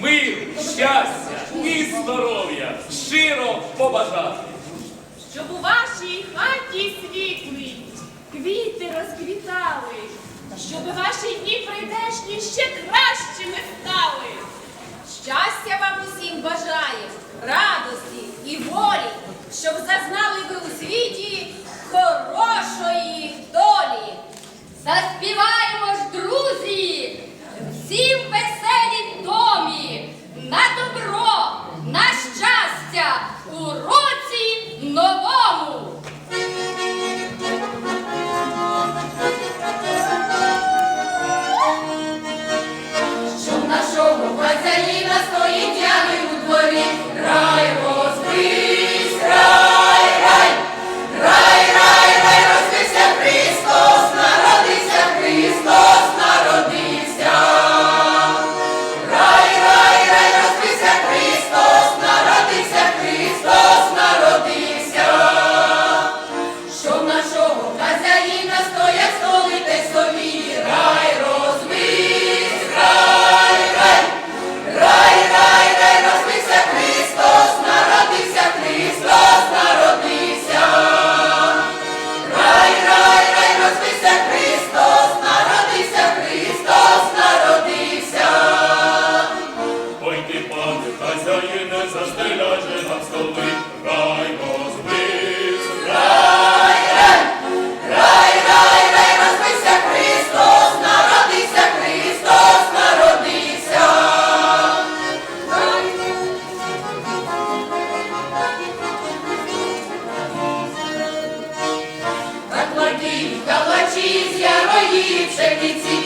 мир, щастя і здоров'я щиро побажати. Щоб у вашій хаті світлі квіти розквітали, щоб ваші дні прийдешні ще кращими стали. Щастя вам усім бажає, радості і волі, щоб зазнали ви. Egypt, Egypt, Egypt.